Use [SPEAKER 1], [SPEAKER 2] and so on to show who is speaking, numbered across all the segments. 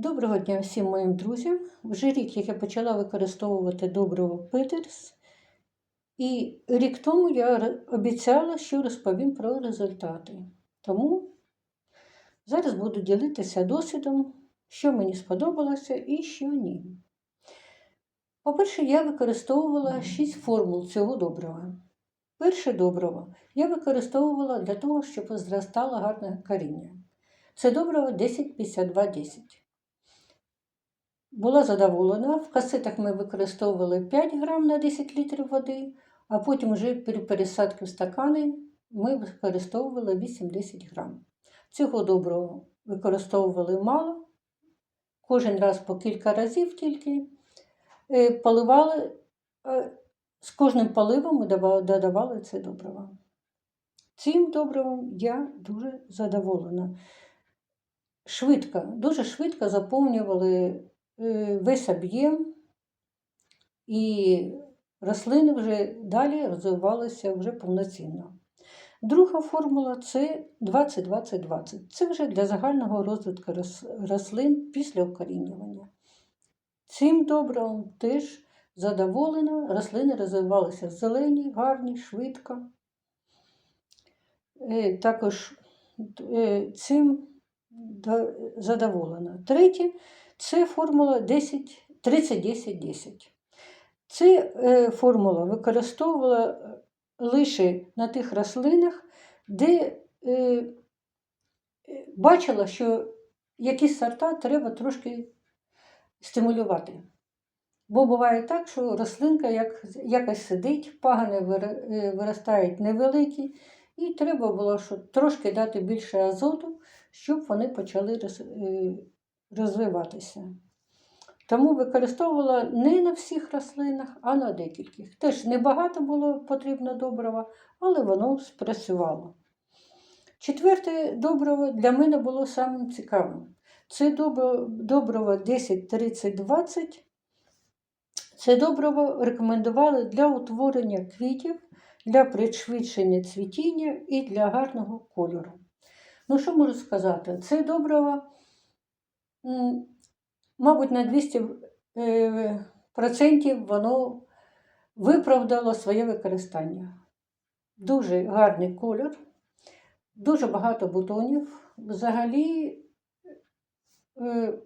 [SPEAKER 1] Доброго дня всім моїм друзям. Вже рік, як я почала використовувати добриво Петерс, і рік тому я обіцяла, що розповім про результати. Тому зараз буду ділитися досвідом, що мені сподобалося і що ні. По-перше, я використовувала 6 формул цього добрива. Перше добриво я використовувала для того, щоб зростало гарне коріння. Це добриво 10-52-10 була задоволена. В касетах ми використовували 5 грам на 10 літрів води, а потім вже при пересадці в стакани ми використовували 8-10 грам. Цього доброго використовували мало, кожен раз по кілька разів тільки. Е, Поливали, е, з кожним поливом ми додавали це добриво. Цим добривом я дуже задоволена. Швидко, дуже швидко заповнювали е, весь об'єм, і рослини вже далі розвивалися вже повноцінно. Друга формула це 20-20-20. Це вже для загального розвитку рослин після укорінювання. Цим добривом теж задоволена, рослини розвивалися зелені, гарні, швидко. Е, Також е, цим задоволена. Третє це формула 10, 30-10-10. Ця е, формула використовувала лише на тих рослинах, де е, е, бачила, що якісь сорта треба трошки стимулювати. Бо буває так, що рослинка як, якось сидить, пагани е, виростають невеликі, і треба було що, трошки дати більше азоту, щоб вони почали е, розвиватися. Тому використовувала не на всіх рослинах, а на декількох. Теж небагато було потрібно добрива, але воно спрацювало. Четверте добриво для мене було самим цікавим. Це добро- добриво 10-30-20. Це добриво рекомендували для утворення квітів, для пришвидшення цвітіння і для гарного кольору. Ну, що можу сказати? Це добриво, мабуть, на 200 е, процентів воно виправдало своє використання. Дуже гарний кольор, дуже багато бутонів. Взагалі, е,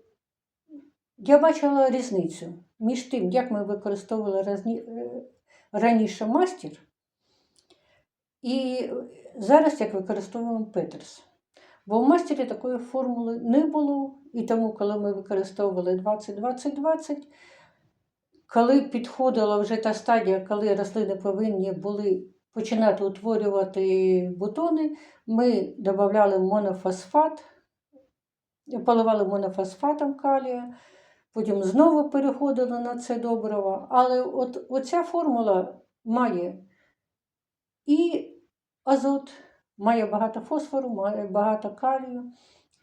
[SPEAKER 1] я бачила різницю між тим, як ми використовували е, раніше мастер, і зараз як використовуємо Петерс. Бо в мастері такої формули не було, і тому, коли ми використовували 20-20-20, коли підходила вже та стадія, коли рослини повинні були починати утворювати бутони, ми додавали монофосфат, поливали монофосфатом калія, потім знову переходили на це добриво. Але от оця формула має і азот, має багато фосфору, має багато калію,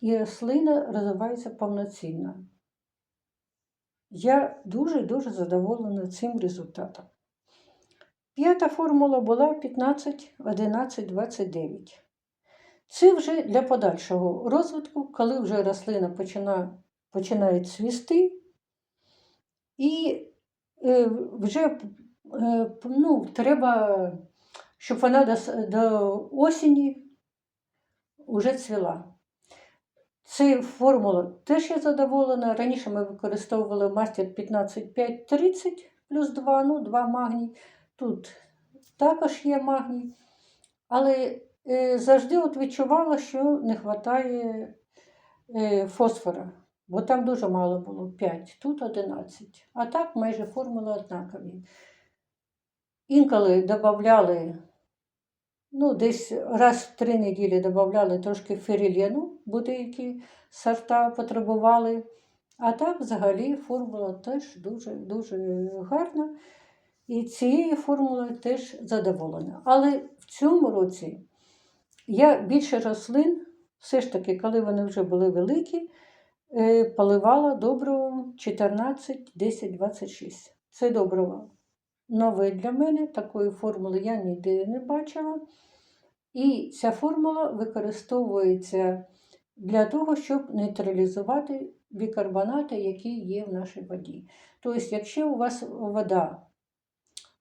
[SPEAKER 1] і рослина розвивається повноцінно. Я дуже-дуже задоволена цим результатом. П'ята формула була 15, 11, 29. Це вже для подальшого розвитку, коли вже рослина починає, починає цвісти, і е, вже е, ну, треба, щоб вона до, до осені вже цвіла. Це формула теж я задоволена. Раніше ми використовували мастер 15-5-30 плюс 2, ну 2 магній. Тут також є магній. Але е, завжди от відчувала, що не вистачає е, фосфора, бо там дуже мало було 5, тут 11. А так майже формули однакові. Інколи додавали, ну, десь раз в три неділі додавали трошки ферілену, бо деякі сорта потребували. А так взагалі формула теж дуже-дуже гарна. І цією формулою теж задоволена. Але в цьому році я більше рослин, все ж таки, коли вони вже були великі, е, поливала добривом 14, 10, 26. Це добриво нове для мене, такої формули я ніде не бачила. І ця формула використовується для того, щоб нейтралізувати бікарбонати, які є в нашій воді. Тобто, якщо у вас вода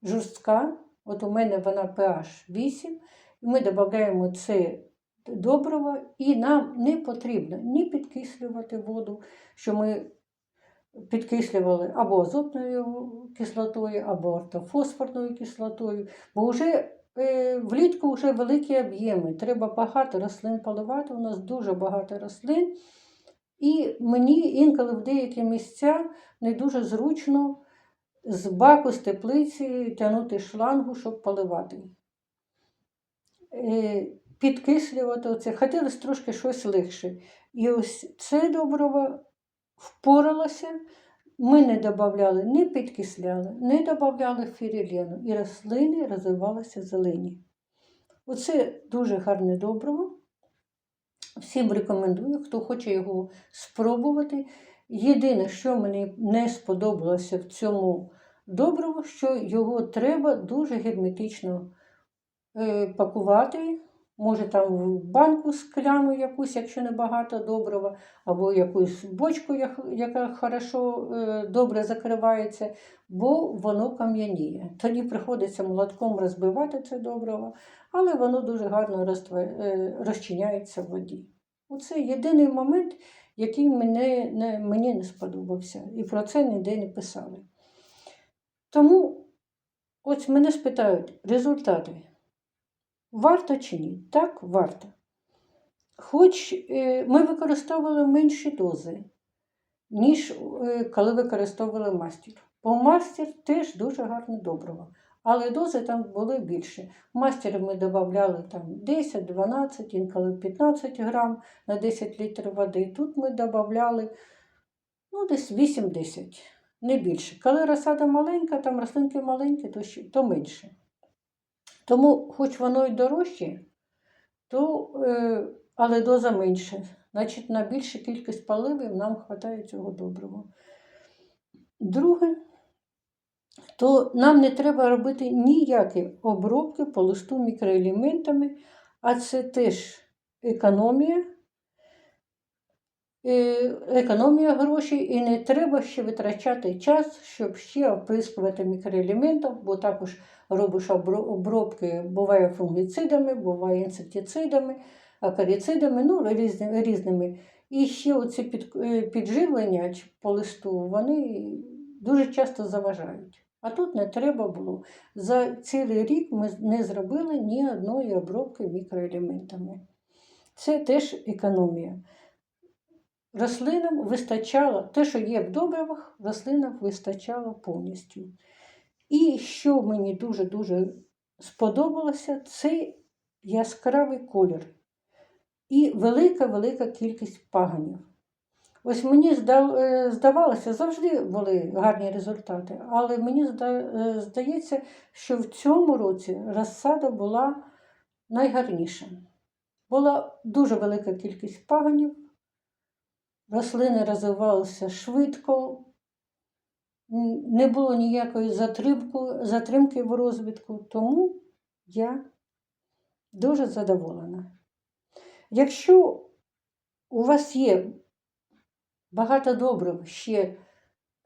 [SPEAKER 1] жорстка, от у мене вона pH 8, ми додаємо це доброго, і нам не потрібно ні підкислювати воду, що ми підкислювали або азотною кислотою, або ортофосфорною кислотою, бо вже е, влітку вже великі об'єми. Треба багато рослин поливати. У нас дуже багато рослин. І мені інколи в деякі місця не дуже зручно з баку з теплиці тягнути шлангу, щоб поливати. Е, Підкислювати оце. Хотілося трошки щось легше. І ось це добриво впоралося. Ми не додавали, не підкисляли, не додавали фірілену, і рослини розвивалися зелені. Оце дуже гарне добриво. Всім рекомендую, хто хоче його спробувати. Єдине, що мені не сподобалося в цьому добриву, що його треба дуже герметично е, пакувати. Може там в банку скляну якусь, якщо не багато добрива, або якусь бочку, яка хорошо, е, добре закривається, бо воно кам'яніє. Тоді приходиться молотком розбивати це добриво, але воно дуже гарно е, розчиняється в воді. Оце єдиний момент, який мене, не, мені не сподобався. І про це ніде не писали. Тому ось мене спитають результати. Варто чи ні? Так, варто. Хоч е, ми використовували менші дози, ніж е, коли використовували мастер. Бо мастер теж дуже гарне добриво. Але дози там були більше. В мастері ми додавали 10, 12, інколи 15 грам на 10 літрів води. Тут ми додавали ну, десь 8-10, не більше. Коли розсада маленька, там рослинки маленькі, то, то менше. Тому, хоч воно й дорожче, то, е, але доза менша. Значить, на більшу кількість паливів нам вистачає цього доброго. Друге, то нам не треба робити ніякі обробки по листу мікроелементами, а це теж економія, е, економія грошей, і не треба ще витрачати час, щоб ще оприскувати мікроелементом, бо також робиш обробки, буває фунгіцидами, буває інсектицидами, акаріцидами, ну, різними. І ще оці під, е, підживлення по листу, вони дуже часто заважають. А тут не треба було. За цілий рік ми не зробили ні одної обробки мікроелементами. Це теж економія. Рослинам вистачало, те, що є в добривах, рослинам вистачало повністю. І що мені дуже-дуже сподобалося, це яскравий колір і велика-велика кількість паганів. Ось мені е, здавалося, завжди були гарні результати, але мені е, здається, що в цьому році розсада була найгарніша. Була дуже велика кількість паганів, рослини розвивалися швидко, не було ніякої затримку, затримки в розвитку, тому я дуже задоволена. Якщо у вас є багато добрив ще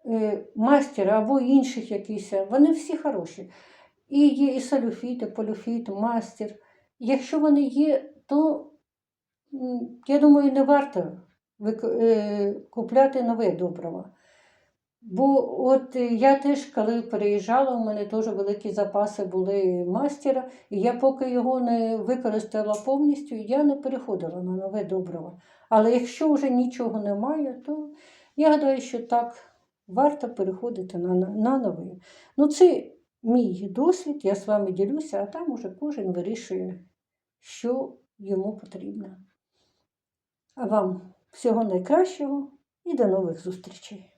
[SPEAKER 1] е, мастера або інших якісь, вони всі хороші. І є і салюфіт, і полюфіт, мастер. Якщо вони є, то я думаю, не варто е, купляти нове добриво. Бо от е, я теж, коли переїжджала, у мене теж великі запаси були мастера, і я поки його не використала повністю, я не переходила на нове добриво. Але якщо вже нічого немає, то я гадаю, що так варто переходити на, на, на нове. Ну, це мій досвід, я з вами ділюся, а там уже кожен вирішує, що йому потрібно. А вам всього найкращого і до нових зустрічей!